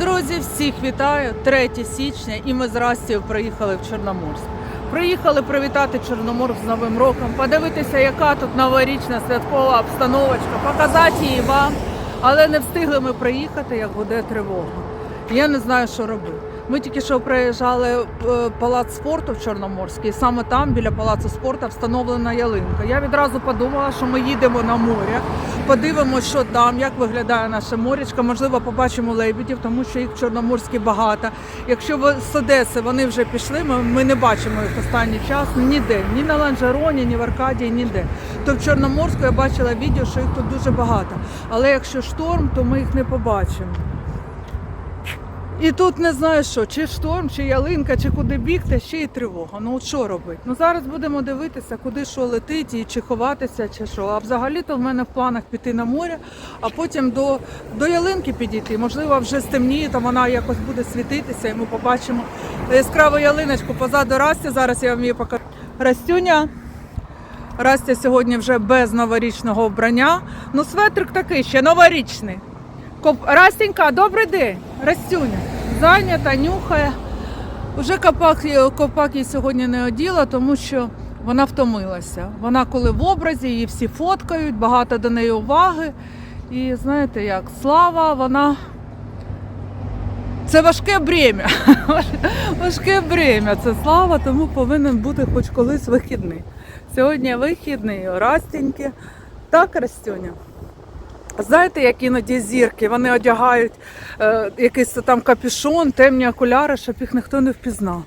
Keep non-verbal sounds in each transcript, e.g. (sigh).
Друзі, всіх вітаю! 3 січня і ми з Растію приїхали в Чорноморськ. Приїхали привітати Чорноморськ з Новим роком, подивитися, яка тут новорічна святкова обстановочка, показати її вам. Але не встигли ми приїхати, як буде тривога. Я не знаю, що робити. Ми тільки що приїжджали в е, палац спорту в Чорноморській, саме там, біля палацу спорту, встановлена ялинка. Я відразу подумала, що ми їдемо на море, подивимося, що там, як виглядає наше морячка. Можливо, побачимо лебідів, тому що їх в Чорноморській багато. Якщо з Одеси вони вже пішли, ми, ми не бачимо їх останній час ніде, ні на Ланжероні, ні в Аркадії, ніде. То в Чорноморську я бачила відео, що їх тут дуже багато. Але якщо шторм, то ми їх не побачимо. І тут не знаю що, чи шторм, чи ялинка, чи куди бігти, ще й тривога. Ну от що робити? Ну зараз будемо дивитися, куди що летить, і чи ховатися, чи що. А взагалі-то в мене в планах піти на море, а потім до, до ялинки підійти. Можливо, вже стемніє, то вона якось буде світитися, і ми побачимо яскраву ялиночку позаду Расті. Зараз я вам її покажу. Растюня. Растя сьогодні вже без новорічного вбрання. Ну, светрик такий ще новорічний. Растенька, добрий день. Растюня. Зайнята, нюхає. Уже копак, копак їй сьогодні не оділа, тому що вона втомилася. Вона коли в образі, її всі фоткають, багато до неї уваги. І знаєте як, слава, вона. Це важке бремя. (laughs) Важке бремя. Це слава, тому повинен бути хоч колись вихідний. Сьогодні вихідний, Растеньки. Так, Растюня? Знаєте, як іноді зірки, вони одягають е, якийсь там капюшон, темні окуляри, щоб їх ніхто не впізнав.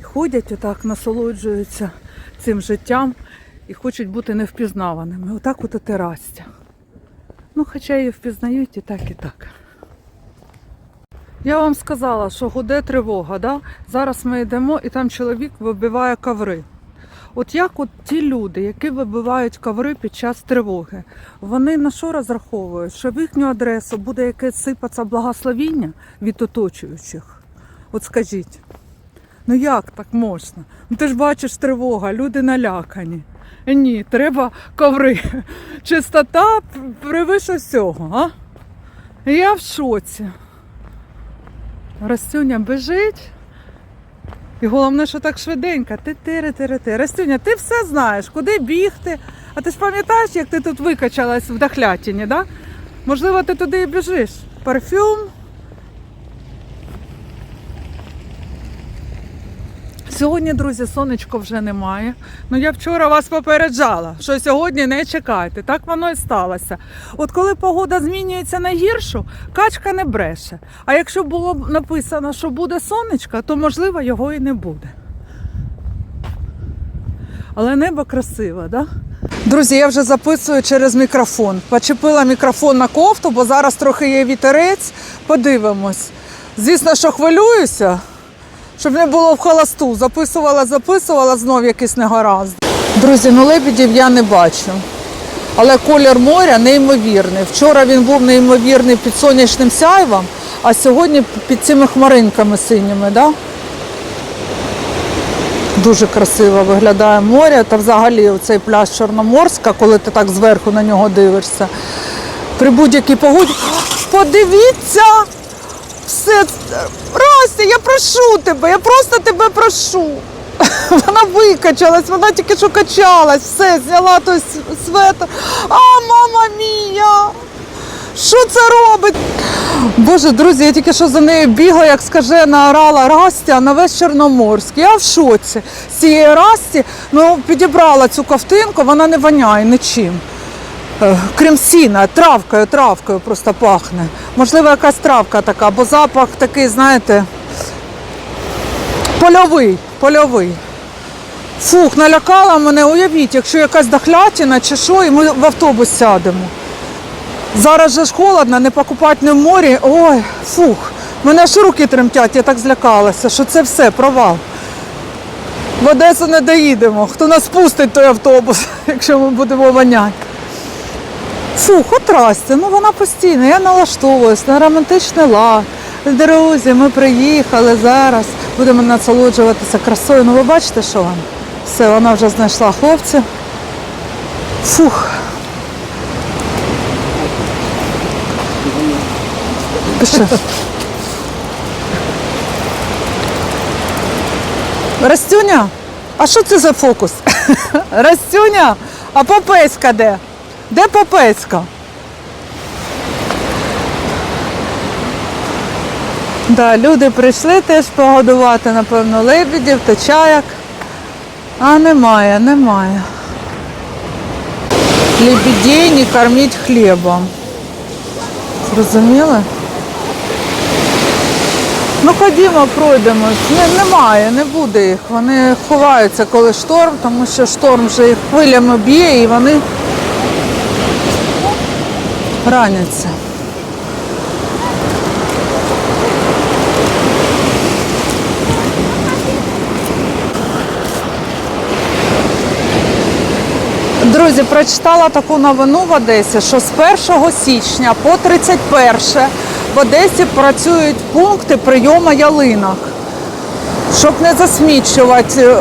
І ходять отак, насолоджуються цим життям і хочуть бути невпізнаваними. Отак от і Растя. Ну, хоча її впізнають і так, і так. Я вам сказала, що гуде тривога, да? зараз ми йдемо і там чоловік вибиває коври. От як от ті люди, які вибивають коври під час тривоги, вони на що розраховують? Що в їхню адресу буде якесь сипатися благословіння від оточуючих? От скажіть, ну як так можна? Ну ти ж бачиш тривога, люди налякані. Ні, треба коври. (laughs) Чистота превише всього, а? Я в шоці. Растюня біжить. І головне, що так швиденько. Ти тире тире ти Растюня, ти все знаєш, куди бігти. А ти ж пам'ятаєш, як ти тут викачалась в Дахлятіні, да? Можливо, ти туди і біжиш. Парфюм. Сьогодні, друзі, сонечко вже немає. Ну я вчора вас попереджала, що сьогодні не чекайте. Так воно і сталося. От коли погода змінюється на гіршу, качка не бреше. А якщо було б написано, що буде сонечко, то можливо його і не буде. Але небо красиве, да? Друзі, я вже записую через мікрофон. Почепила мікрофон на кофту, бо зараз трохи є вітерець. Подивимось. Звісно, що хвилююся, щоб не було в холосту. Записувала, записувала, знов якийсь негаразд. Друзі, ну лебедів я не бачу. Але колір моря неймовірний. Вчора він був неймовірний під сонячним сяйвом, а сьогодні під цими хмаринками синіми. Да? Дуже красиво виглядає море та взагалі цей пляж Чорноморська, коли ти так зверху на нього дивишся. При будь-якій погоді. Подивіться! Все, Растя, я прошу тебе, я просто тебе прошу. (laughs) Вона викачалась, вона тільки що качалась, все, зняла той с- светр. А, мама мія! Що це робить? Боже, друзі, я тільки що за нею бігла, як скажена орала Растя на весь Чорноморськ. Я в шоці. З цієї Расті ну, підібрала цю ковтинку, вона не воняє нічим. Е, Крім сіна, травкою, травкою просто пахне. Можливо, якась травка така, бо запах такий, знаєте, польовий, польовий. Фух, налякала мене, уявіть, якщо якась дохлятина чи що, і ми в автобус сядемо. Зараз же ж холодно, не покупати не в морі. Ой, фух, мене аж руки тремтять, я так злякалася, що це все, провал. В Одесу не доїдемо. Хто нас пустить той автобус, (laughs) якщо ми будемо воняти. Сухо трасця, ну вона постійно, я налаштовуюсь на романтичний лад. Друзі, ми приїхали зараз, будемо насолоджуватися красою. Ну ви бачите, що вона? Все, вона вже знайшла хлопця. Фух. Пиши. Растюня, а що це за фокус? (laughs) Растюня, а попеська де? Де Попеська? Да, люди прийшли теж погодувати, напевно, лебедів та чаяк. А немає, немає. Лебедей не корміть хлібом. Зрозуміли? Ну ходімо, пройдемо. Не, немає, не буде їх. Вони ховаються, коли шторм, тому що шторм вже їх хвилями б'є і вони раняться. Друзі, прочитала таку новину в Одесі, що з 1 січня по 31 в Одесі працюють пункти прийому ялинок. Щоб не засмічувати е,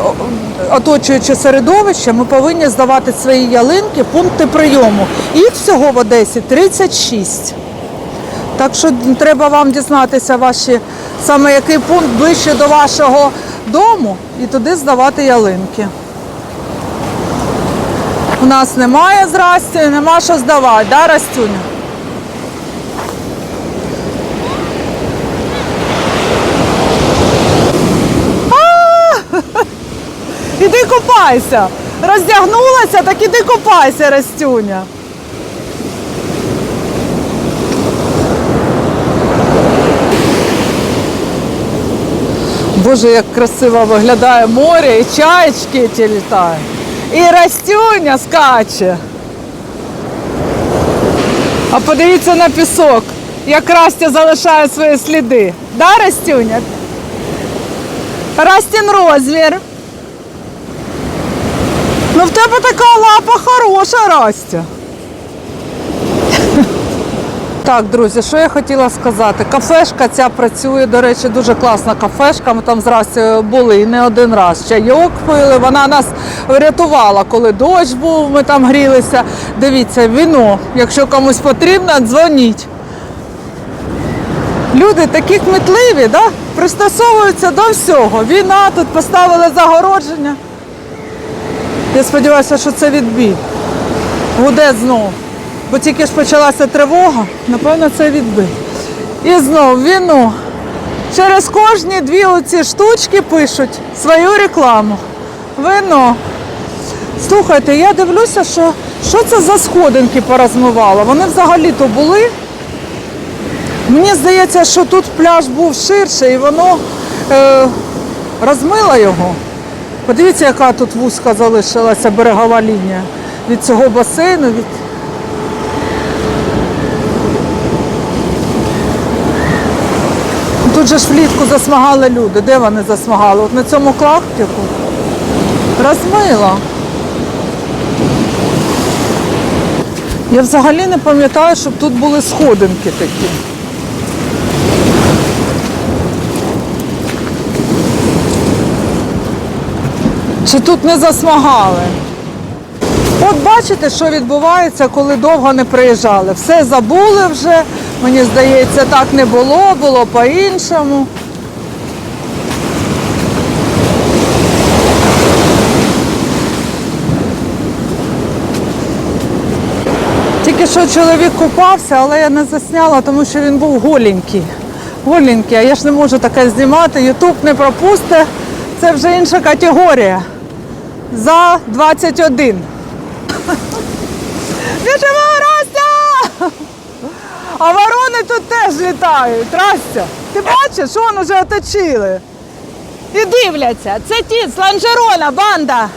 оточуюче середовище, ми повинні здавати свої ялинки пункти прийому. Їх всього в Одесі 36. Так що треба вам дізнатися ваші, саме який пункт ближче до вашого дому і туди здавати ялинки. У нас немає здрасті, нема що здавати, да, Растюня? А! Купайся. Роздягнулася, так іди купайся, Растюня. Боже, як красиво виглядає море, і чаєчки ті літають. І Растюня скаче. А подивіться на пісок, як Растя залишає свої сліди. Да, Растюня? Растін розмір. Ну в тебе така лапа хороша, Растя. Так, друзі, що я хотіла сказати? Кафешка ця працює, до речі, дуже класна кафешка. Ми там зразу були і не один раз. Чайок пили. Вона нас врятувала, коли дощ був, ми там грілися. Дивіться, віно. Якщо комусь потрібно, дзвоніть. Люди такі кмітливі, да? пристосовуються до всього. Війна, тут поставили загородження. Я сподіваюся, що це відбій. Гуде знову. Бо тільки ж почалася тривога, напевно, це відбив. І знов віно. Через кожні дві оці штучки пишуть свою рекламу. Вино. Слухайте, я дивлюся, що, що це за сходинки порозмивало. Вони взагалі-то були. Мені здається, що тут пляж був ширше і воно е, розмило його. Подивіться, яка тут вузька залишилася берегова лінія від цього басейну. Від... Тут же ж влітку засмагали люди. Де вони засмагали? От на цьому клаптику розмило. Я взагалі не пам'ятаю, щоб тут були сходинки такі. Чи тут не засмагали? От бачите, що відбувається, коли довго не приїжджали. Все забули вже. Мені здається, так не було, було по-іншому. Тільки що чоловік купався, але я не засняла, тому що він був голенький. Голенький, а я ж не можу таке знімати, Ютуб не пропусте. Це вже інша категорія. За 21. Біжимо, Растя! А ворони тут теж літають. Растя, ти бачиш, вони вже оточили? І дивляться. Це ті з ланжерона, банда.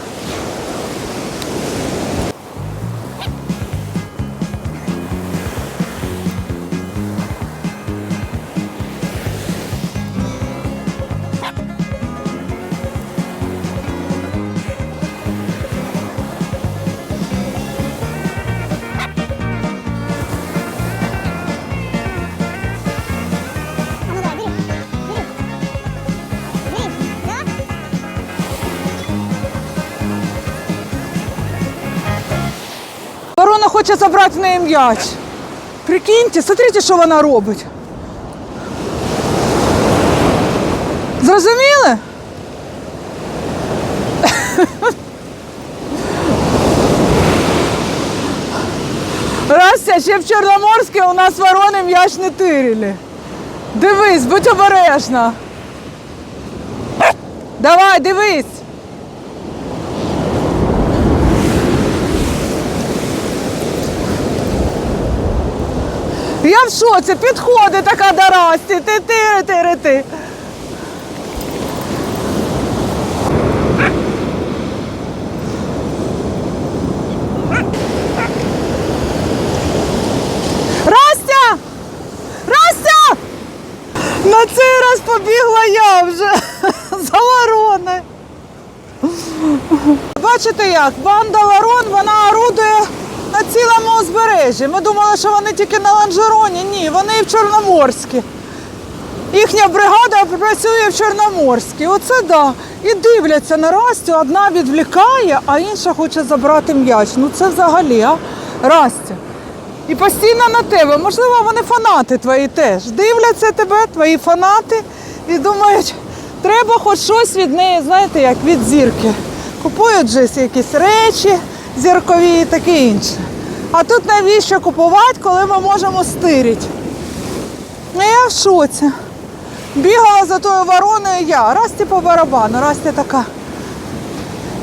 хоче забрати в неї м'яч. Прикиньте, смотрите, що вона робить. Зрозуміли? Рася, ще в Чорноморській у нас ворони м'яч не тирили. Дивись, будь обережна. Давай, дивись. Я в шоці, підходить така до Расті, ти тири, тири, ти. Растя! Растя! На цей раз побігла я вже (laughs) за ворони. Бачите як? Банда ворон, вона орудує на цілому узбережжі. Ми думали, що вони тільки на Ланжероні. Ні, вони і в Чорноморській. Їхня бригада працює в Чорноморській. Оце да. І дивляться на Растю, одна відвлікає, а інша хоче забрати м'яч. Ну це взагалі, а? Растя. І постійно на тебе. Можливо, вони фанати твої теж. Дивляться тебе, твої фанати, і думають, треба хоч щось від неї, знаєте, як від зірки. Купують же якісь речі зіркові і таке інше. А тут навіщо купувати, коли ми можемо стирити? Ну я в шоці. Бігала за тою вороною я. Расті по барабану, Расті така.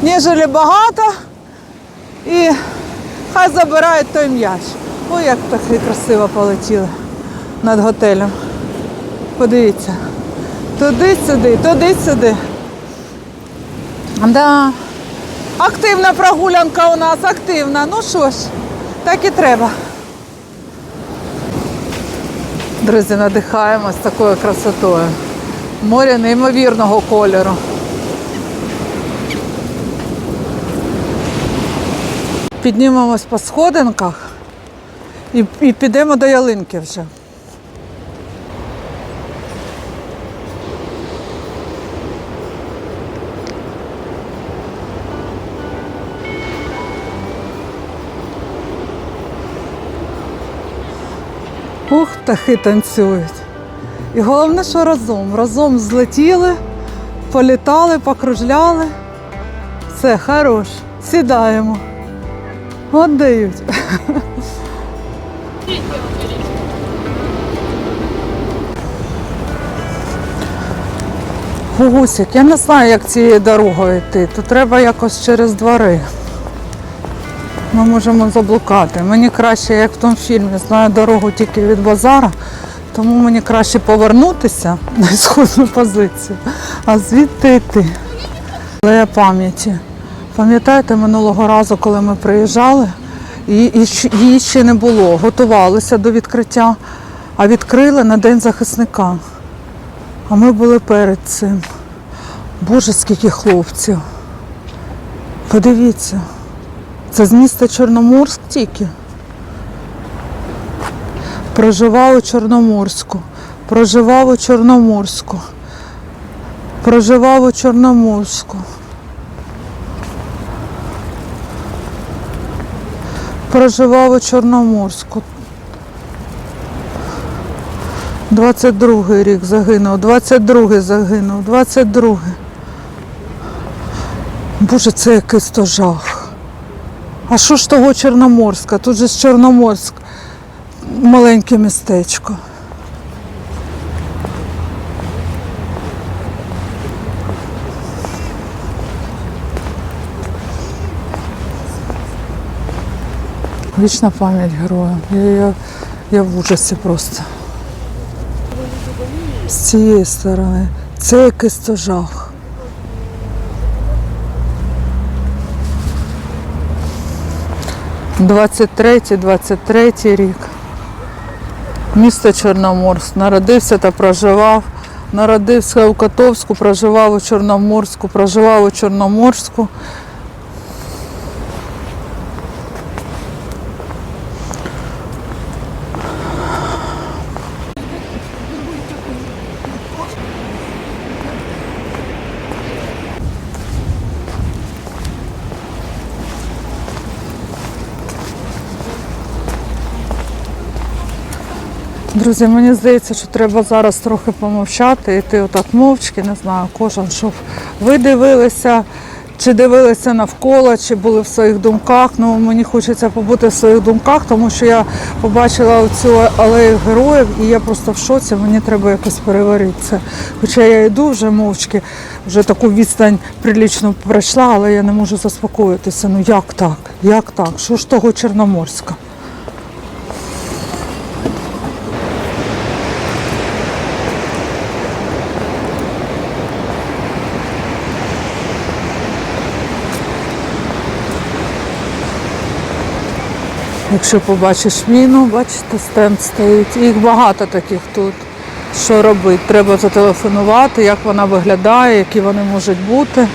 Нежели багато. І хай забирають той м'яч. Ой, як птахи красиво полетіли над готелем. Подивіться. Туди-сюди, туди-сюди. Да. Активна прогулянка у нас, активна. Ну що ж, так і треба. Друзі, надихаємось такою красотою. Море неймовірного кольору. Піднімемось по сходинках і, і підемо до ялинки вже. Птахи танцюють. І головне, що разом. Разом злетіли, політали, покружляли. Все, хорош. Сідаємо. От дають. Гусик, я не знаю, як цією дорогою йти. То треба якось через двори. Ми можемо заблукати. Мені краще, як в тому фільмі, знаю дорогу тільки від базара, тому мені краще повернутися на ісходну позицію, а звідти йти. Але пам'яті. Пам'ятаєте, минулого разу, коли ми приїжджали, її ще не було. Готувалися до відкриття, а відкрили на День захисника. А ми були перед цим. Боже, скільки хлопців. Подивіться. Це з міста Чорноморськ тільки. Проживав у Чорноморську. Проживав у Чорноморську. Проживав у Чорноморську. Проживав у Чорноморську. 22-й рік загинув, 22-й загинув, 22-й. Боже, це якийсь то жах. А що ж того Чорноморська? Тут же ж Чорноморськ, маленьке містечко. Вічна пам'ять героям. Я, я, я в ужасі просто. З цієї сторони. Це якийсь то жах. Двадцять третій, двадцять третій рік. Місто Чорноморськ. Народився та проживав. Народився у Котовську, проживав у Чорноморську, проживав у Чорноморську. Друзі, мені здається, що треба зараз трохи помовчати, йти отак мовчки, не знаю, кожен, щоб ви дивилися чи дивилися навколо, чи були в своїх думках. Ну, мені хочеться побути в своїх думках, тому що я побачила цю алею героїв, і я просто в шоці, мені треба якось переварити це. Хоча я йду вже мовчки, вже таку відстань прилічно пройшла, але я не можу заспокоїтися. Ну як так? Як так? Що ж того Чорноморська? Якщо побачиш міну, бачите, стенд стоїть. Їх багато таких тут. Що робити? Треба зателефонувати, як вона виглядає, які вони можуть бути.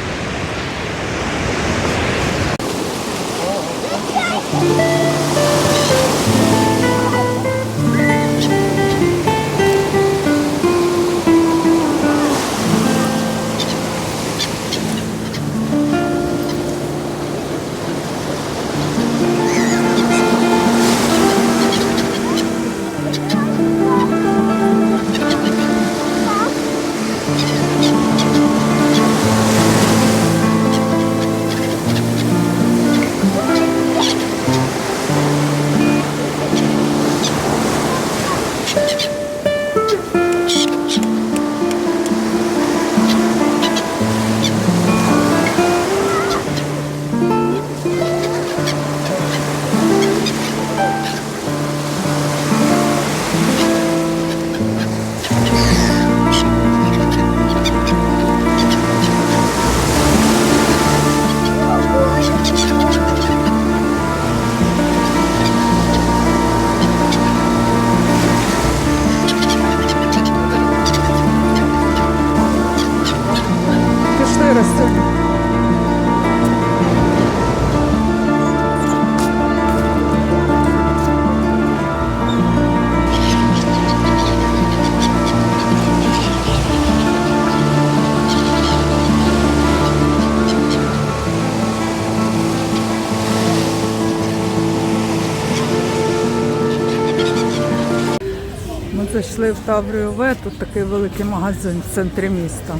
В Таврію В, тут такий великий магазин в центрі міста.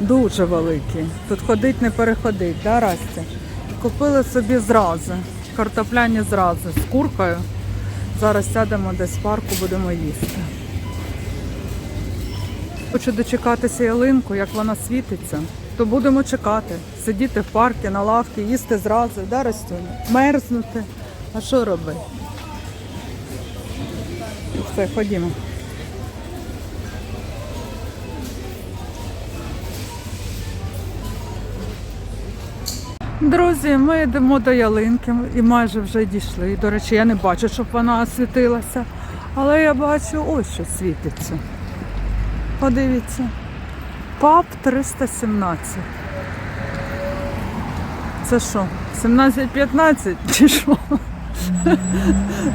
Дуже великий. Тут ходить, не переходить, да, Расті? Купили собі зрази, картопляні зрази з куркою. Зараз сядемо десь в парку, будемо їсти. Хочу дочекатися ялинку, як вона світиться, то будемо чекати, сидіти в парку, на лавці, їсти зрази, да, Растюня? Мерзнути. А що робити? Все, ходімо. Друзі, ми йдемо до ялинки і майже вже дійшли. До речі, я не бачу, щоб вона освітилася. Але я бачу, ось що світиться. Подивіться. ПАП 317. Це що? 17-15 чи що?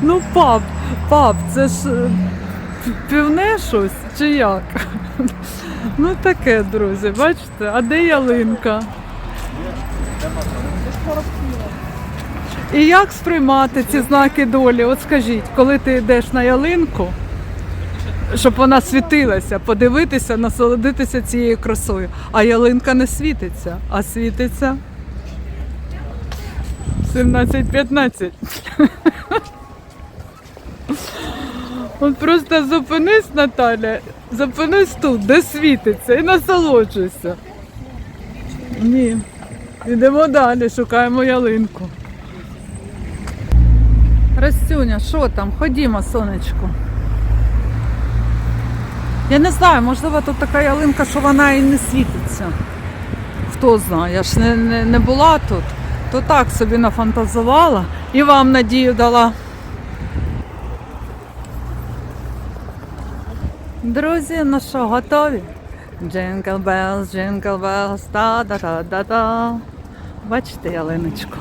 Ну, пап, пап, це ж е, півне щось чи як? Ну таке, друзі, бачите, а де ялинка? І як сприймати ці знаки долі? От скажіть, коли ти йдеш на ялинку, щоб вона світилася, подивитися, насолодитися цією красою. А ялинка не світиться, а світиться 17-15. (laughs) От просто зупинись, Наталя, зупинись тут, де світиться, і насолоджуйся. Ні. Йдемо далі, шукаємо ялинку. Растюня, що там? Ходімо, сонечко. Я не знаю, можливо, тут така ялинка, що вона і не світиться. Хто знає, я ж не, не, не була тут, то так собі нафантазувала і вам надію дала. Друзі, ну що, готові? Jingle bells, jingle bells, та-да-да-да-да. Бачите ялиночку?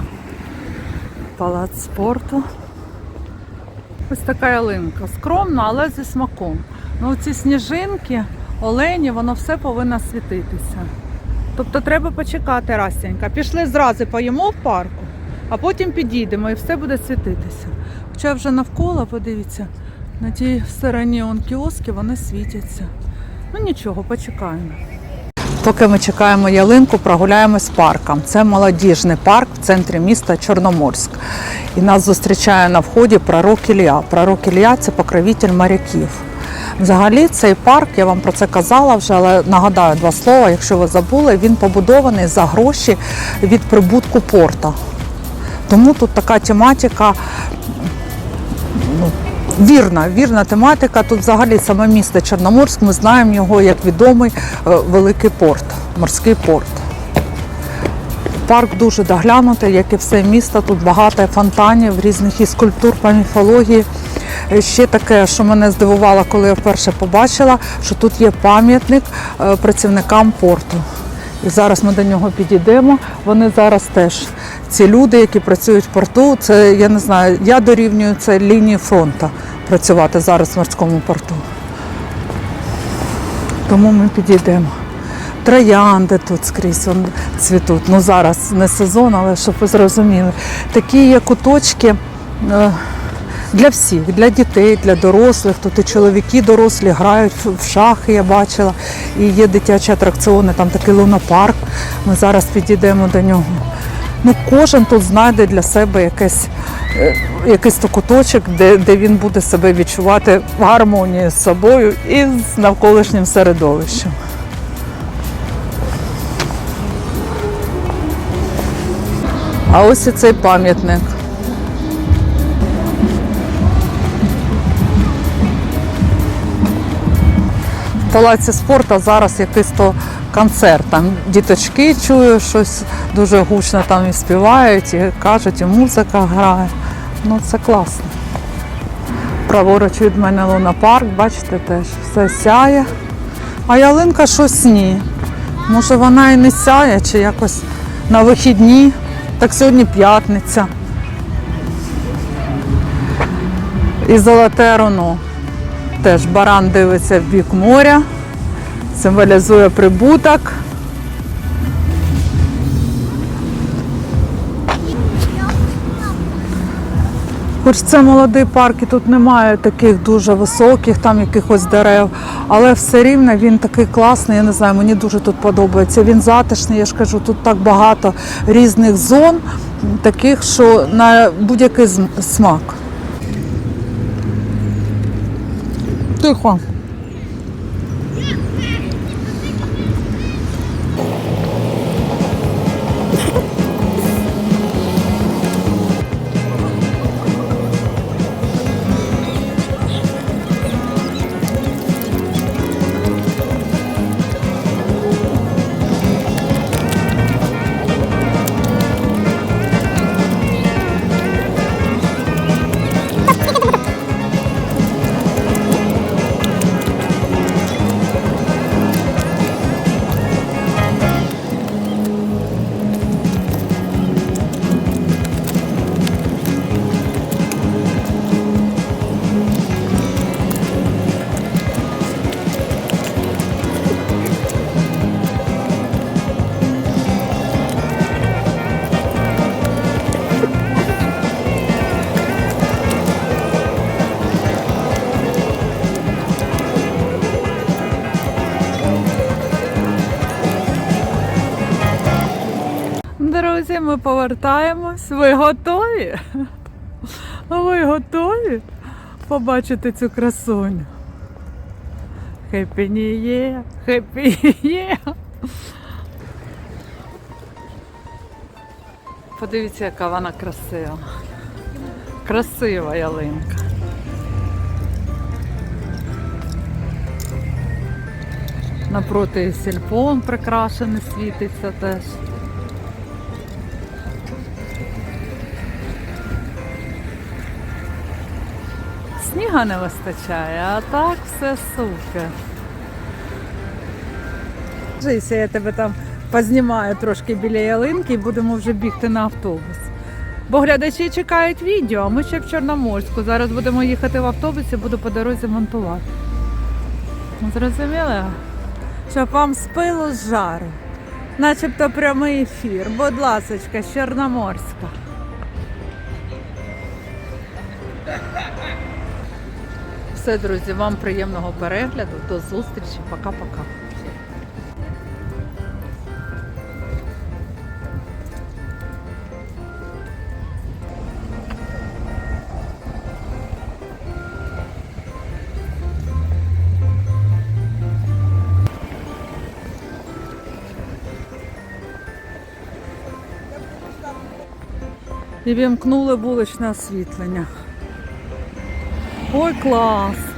Палац спорту. Ось така ялинка. Скромна, але зі смаком. Ну, ці сніжинки, олені, воно все повинно світитися. Тобто треба почекати, Растянька. Пішли зразу поїмо в парку, а потім підійдемо і все буде світитися. Хоча вже навколо, подивіться, на тій стороні он кіоски вони світяться. Ну нічого, почекаємо. Поки ми чекаємо ялинку, прогуляємось парком. Це молодіжний парк в центрі міста Чорноморськ. І нас зустрічає на вході пророк Ілля. Пророк Ілля – це покровитель моряків. Взагалі, цей парк, я вам про це казала вже, але нагадаю два слова, якщо ви забули, він побудований за гроші від прибутку порта. Тому тут така тематика вірна, вірна тематика. Тут взагалі саме місто Чорноморськ, ми знаємо його як відомий е, великий порт, морський порт. Парк дуже доглянутий, як і все місто. Тут багато фонтанів, різних і скульптур по міфології. Е, Ще таке, що мене здивувало, коли я вперше побачила, що тут є пам'ятник е, працівникам порту. І зараз ми до нього підійдемо. Вони зараз теж ці люди, які працюють в порту, це я не знаю, я дорівнюю це лінії фронту працювати зараз в морському порту. Тому ми підійдемо. Троянди тут скрізь вон цвітуть. Ну зараз не сезон, але щоб ви зрозуміли. Такі є куточки е, для всіх, для дітей, для дорослих. Тут і чоловіки дорослі грають в шахи, я бачила. І є дитячі атракціони, там такий лунопарк. Ми зараз підійдемо до нього. Ну, кожен тут знайде для себе якесь, е, якийсь то куточок, де, де він буде себе відчувати в гармонії з собою і з навколишнім середовищем. А ось і цей пам'ятник. Палаці спорту зараз якийсь то концерт. Там діточки чую щось дуже гучно там і співають, і кажуть, і музика грає. Ну це класно. Праворуч від мене лунопарк, бачите, теж все сяє. А ялинка щось ні. Може вона і не сяє, чи якось на вихідні. Так сьогодні п'ятниця. І золоте руно. Теж баран дивиться в бік моря, символізує прибуток. Хоч це молодий парк, і тут немає таких дуже високих там якихось дерев, але все рівно він такий класний, я не знаю, мені дуже тут подобається. Він затишний, я ж кажу, тут так багато різних зон, таких, що на будь-який смак. Тихо. Друзі, ми повертаємось. Ви готові? Ви готові побачити цю красуню? New Year! Happy New Подивіться, яка вона красива. Красива ялинка. Напроти сільпон прикрашений світиться теж. Сніга не вистачає, а так все супер. Жися, я тебе там познімаю трошки біля ялинки і будемо вже бігти на автобус. Бо глядачі чекають відео, а ми ще в Чорноморську. Зараз будемо їхати в автобусі, буду по дорозі монтувати. Зрозуміли? Щоб вам з пилу з жару. Начебто прямий ефір. Будь ласочка, з Чорноморська. все, друзі, вам приємного перегляду. До зустрічі. Пока-пока. Вімкнули вуличне освітлення. Ой, клас!